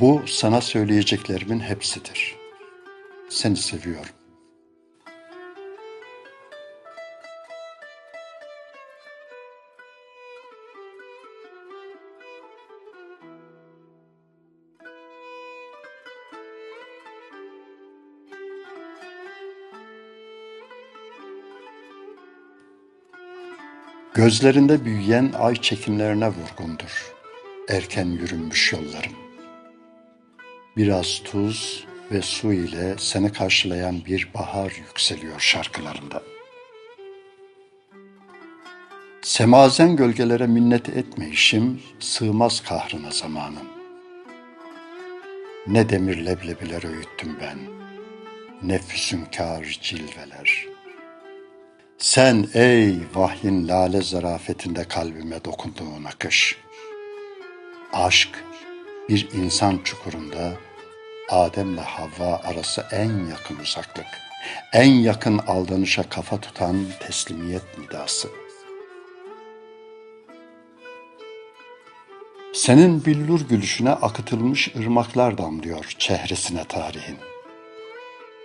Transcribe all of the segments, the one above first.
Bu sana söyleyeceklerimin hepsidir. Seni seviyorum. Gözlerinde büyüyen ay çekimlerine vurgundur. Erken yürünmüş yollarım. Biraz tuz ve su ile seni karşılayan bir bahar yükseliyor şarkılarında. Semazen gölgelere minnet etmeyişim sığmaz kahrına zamanın. Ne demir leblebiler öğüttüm ben, ne füsünkâr cilveler. Sen ey vahyin lale zarafetinde kalbime dokunduğun akış. Aşk bir insan çukurunda Adem'le Havva arası en yakın uzaklık, en yakın aldanışa kafa tutan teslimiyet nidası. Senin billur gülüşüne akıtılmış ırmaklar damlıyor çehresine tarihin.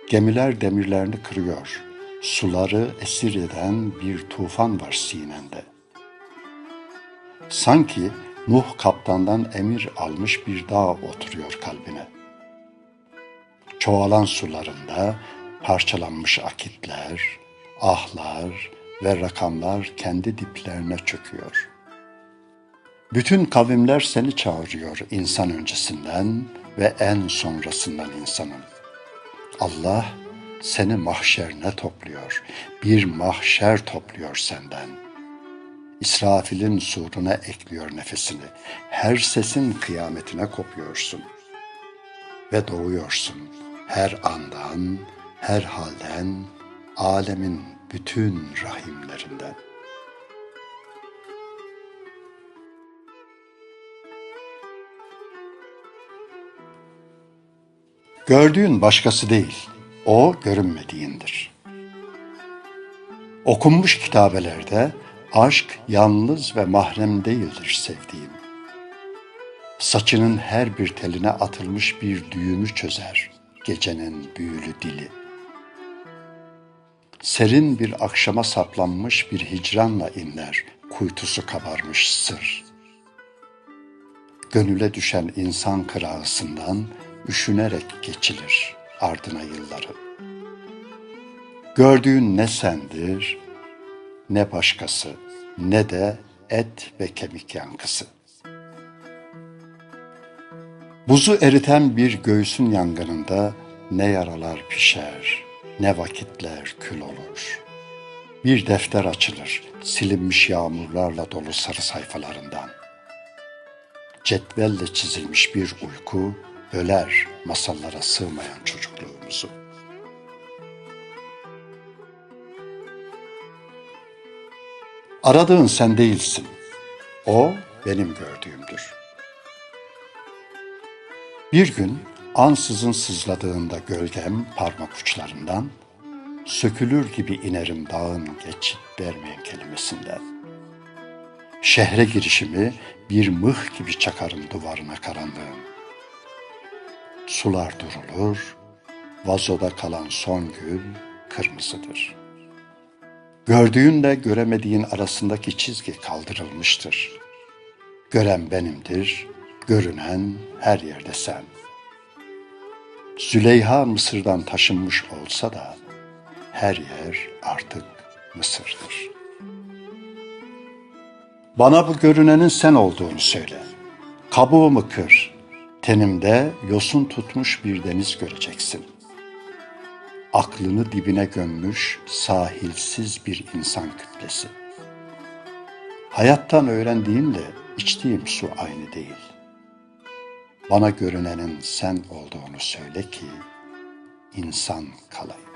Gemiler demirlerini kırıyor, suları esir eden bir tufan var sinende. Sanki Nuh kaptandan emir almış bir dağ oturuyor kalbine. Çoğalan sularında parçalanmış akitler, ahlar ve rakamlar kendi diplerine çöküyor. Bütün kavimler seni çağırıyor insan öncesinden ve en sonrasından insanın. Allah seni mahşerine topluyor. Bir mahşer topluyor senden. İsrafil'in suruna ekliyor nefesini. Her sesin kıyametine kopuyorsun. Ve doğuyorsun. Her andan, her halden, alemin bütün rahimlerinden. Gördüğün başkası değil, o görünmediğindir. Okunmuş kitabelerde aşk yalnız ve mahrem değildir sevdiğim. Saçının her bir teline atılmış bir düğümü çözer gecenin büyülü dili. Serin bir akşama saplanmış bir hicranla inler kuytusu kabarmış sır. Gönüle düşen insan kırağısından üşünerek geçilir ardına yılları. Gördüğün ne sendir, ne başkası, ne de et ve kemik yankısı. Buzu eriten bir göğsün yangınında ne yaralar pişer, ne vakitler kül olur. Bir defter açılır, silinmiş yağmurlarla dolu sarı sayfalarından. Cetvelle çizilmiş bir uyku, böler masallara sığmayan çocukluğumuzu. Aradığın sen değilsin. O benim gördüğümdür. Bir gün ansızın sızladığında gölgem parmak uçlarından, sökülür gibi inerim dağın geçit vermeyen kelimesinden. Şehre girişimi bir mıh gibi çakarım duvarına karanlığın. Sular durulur, vazoda kalan son gül kırmızıdır. Gördüğünle göremediğin arasındaki çizgi kaldırılmıştır. Gören benimdir, görünen her yerde sen. Züleyha Mısır'dan taşınmış olsa da her yer artık Mısır'dır. Bana bu görünenin sen olduğunu söyle. Kabuğumu kır, Tenimde yosun tutmuş bir deniz göreceksin. Aklını dibine gömmüş sahilsiz bir insan kütlesi. Hayattan öğrendiğimle içtiğim su aynı değil. Bana görünenin sen olduğunu söyle ki insan kalayım.